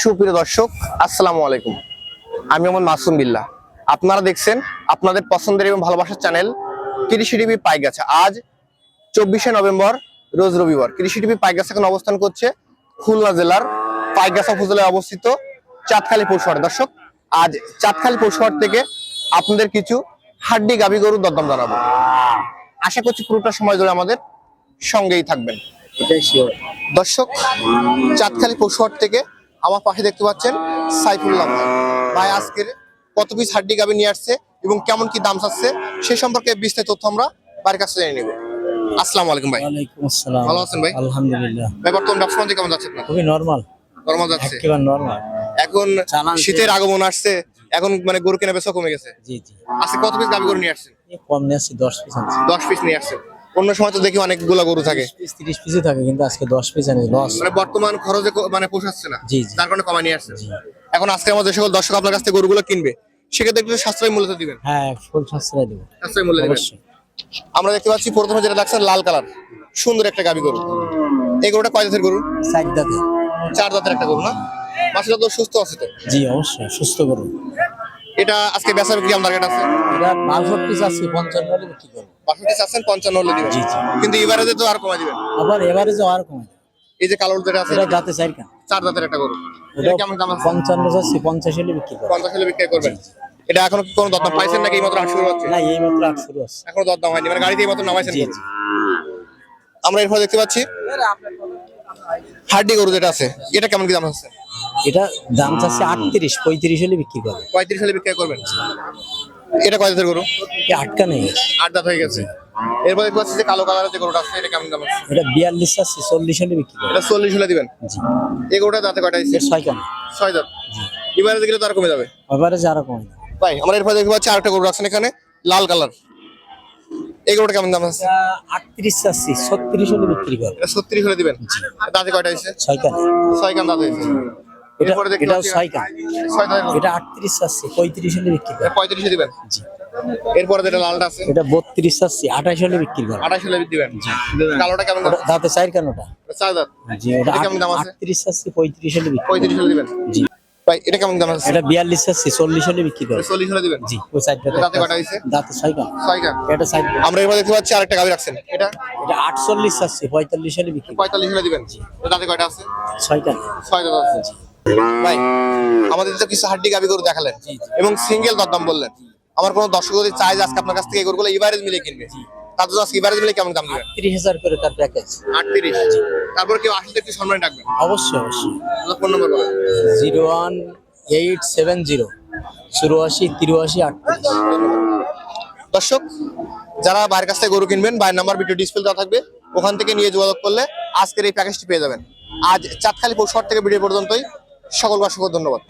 সুপ্রিয় দর্শক, আসসালামু আলাইকুম। আমি মোহাম্মদ মাসুম বিল্লাহ আপনারা দেখছেন আপনাদের পছন্দের এবং ভালোবাসার চ্যানেল কৃষি টিভি পাইগাছা। আজ চব্বিশে নভেম্বর, রোজ রবিবার। কৃষি টিভি পাইগাছা এখন অবস্থান করছে খুলনা জেলার পাইগাছা উপজেলায় অবস্থিত চাঁদখালী পৌরসভার দর্শক, আজ চাঁদখালী পৌরসভার থেকে আপনাদের কিছু হাড্ডি গাভী গরুর দরদাম জানাব। আশা করছি পুরোটা সময় ধরে আমাদের সঙ্গেই থাকবেন। এটাই শিওর দর্শক চাঁদখালী পশুহাট থেকে আমার পাশে দেখতে পাচ্ছেন সাইফুল্লাহ ভাই। ভাই আজকের কত পিস হাড্ডি গাবি নিয়ে আসছে এবং কেমন কি দাম চাচ্ছে সে সম্পর্কে বিস্তারিত তথ্য আমরা বাড়ির কাছে জেনে নেব। আসসালামু আলাইকুম ভাই। ওয়ালাইকুম আসসালাম। ভালো আছেন ভাই? আলহামদুলিল্লাহ। ভাই বর্তমান ব্যবসা বাণিজ্য কেমন যাচ্ছে আপনার? খুবই নরমাল নর্মাল যাচ্ছে। একেবারে নরমাল এখন শীতের আগমন আসছে এখন মানে গরু কেনা বেচা কমে গেছে। জি জি। আজকে কত পিস গাবি গরু নিয়ে আসছেন? কম নিয়ে আসছি দশ পিস আনছি। দশ পিস নিয়ে আসছেন। অন্য সময় তো দেখি অনেকগুলো গরু থাকে। তিরিশ পিসই থাকে কিন্তু আজকে দশ পিস আনি লস মানে বর্তমান খরচে ক- মানে পোষাচ্ছে না। জি, জি। তার কারণে কমায় নিয়ে আসছে এখন আজকে আমাদের সকল দর্শক আপনার কাছ থেকে গরুগুলো কিনবে সেক্ষেত্রে একটু সাশ্রয় মূল্যতে দিবেন। হ্যাঁ ফুল সাশ্রয় দেবো। সাশ্রয় মূল্যে দিবেন। অবশ্যই। আমরা দেখতে পাচ্ছি প্রথমে যেটা লাল কালার সুন্দর একটা গাবি গরু। এই গরুটা কয় জাতের গরু? সাইড দাতে চার জাতের একটা গরু না? মাসিটা তো সুস্থ আছে তো? জি অবশ্যই সুস্থ করুন এটা আজকে বেচা বিক্রি আমার টার্গেট আছে? এটা বাষট্টি চাচ্ছি পঞ্চান্ন হলে বিক্রি করব। বাষট্টি চাচ্ছেন পঞ্চান্ন হলে দিবেন। জি, জি। কিন্তু এবারে তো আর কমা দিবেন। আবার এবারে যে আর কমে এই যে কালো যেটা আছে এটা দাঁতে চাই কেন? চার জাতের একটা গরু। এটা কেমন দাম আছে? পঞ্চান্ন চাচ্ছি পঞ্চাশ হলে বিক্রি করব। পঞ্চাশ হলে বিক্রি করবেন? এটা এখনও কি কোনো দরদাম পাইছেন নাকি এই মাত্র আট শুরু হচ্ছে? না এইমাত্র আট শুরু আছে এখনও দরদাম হয়নি মানে গাড়িতে এই মাত্র নামাইছেন আমরা এরপর দেখতে পাচ্ছি হাড্ডি গরু যেটা আছে এটা কেমন কি দাম আছে? এটা দাম চাচ্ছে আটত্রিশ পঁয়ত্রিশ হলে বিক্রি করবে। পঁয়ত্রিশ হলে বিক্রি করবেন? এটা কয় জাতের গরু? আটকা নেই। আট দাঁত হয়ে গেছে। এরপর দেখতে পাচ্ছি যে কালো কালারের যে গরুটা আছে এটা কেমন দাম আছে? এটা বিয়াল্লিশ চাচ্ছি চল্লিশ হলে বিক্রি এটা চল্লিশ হলে দিবেন? এই গরুটা দাঁতে কয়টা আছে ছয় কেন। ছয় দাঁত এবারে দেখলে তো আর কমে যাবে? এভারেজ আরও কমে যাবে। ভাই আমরা এরপর দেখতে পাচ্ছি আরেকটা গরু আছেন এখানে লাল কালার। এই গরুটা কেমন দাম আছে? আটত্রিশ চাচ্ছি ছত্রিশ হলে বিক্রি করবে এটা ছত্রিশ হলে দিবেন? দাঁতে কয়টা আছে ছয় কেন। ছয় কান দাঁত হয়েছে। এটা পাচ্ছি ছয় কেন এটা আটত্রিশ চাচ্ছি পঁয়ত্রিশ হলে বিক্রি করবে পঁয়ত্রিশে দিবেন জি। এরপরে যেটা লালটা আছে? এটা বত্রিশ চাচ্ছি আঠাশ হলে বিক্রি করবে আঠাশ হলে দিবেন কালোটা কেমন দাঁতে চার কেন ওটা। চার দাঁত। জি ওটা কেমন দাম আছে? আটত্রিশ পঁয়ত্রিশ হলে বিক্রি পঁয়ত্রিশ হলে দিবেন? জি। ভাই এটা কেমন দাম আছে? এটা বিয়াল্লিশ চাচ্ছি চল্লিশ হলে বিক্রি করবে চল্লিশ হলে দিবেন? জি ওই সাইড দাঁতে? দাঁতে ছয় কেন ছয় কান এটা সাইড আমরা এরপর দেখতে পাচ্ছি আরেকটা গাভি রাখছেন। এটা? এটা আটচল্লিশ চাচ্ছি পঁয়তাল্লিশ হলে বিক্রি করবে। পঁয়তাল্লিশ হলে দিবেন? দাঁতে কয়টা আছে? ছয় কেন ছয় দাঁত আছে। ভাই আমাদের তো কিছু হাড্ডি গাবি গরু দেখালেন। এবং সিঙ্গেল দরদাম বললেন। আমার কোনো দর্শক যদি চাই আজকে আপনার কাছ থেকে এই গরুগুলো ইভারেজ মিলে কিনবে তার জন্য আজকে ইভারেজ মিলে কেমন দাম দিবেন? তিরিশ হাজার করে তার প্যাকেজ আটত্রিশ। তারপর কেউ আসলে একটু সম্মান রাখবেন অবশ্যই অবশ্যই। ফোন নম্বর বলেন। Zero one eight seven zero চুরাশি তিরাশি আটত্রিশ। দর্শক যারা বাইরের কাছ থেকে গরু কিনবেন বাইরের নাম্বার ভিডিও ডিসপ্লে দেওয়া থাকবে ওখান থেকে নিয়ে যোগাযোগ করলে আজকের এই প্যাকেজটি পেয়ে যাবেন। আজ চাঁদখালি পৌষহাট থেকে ভিডিও পর্যন্তই। সকল অসংখ্য ধন্যবাদ।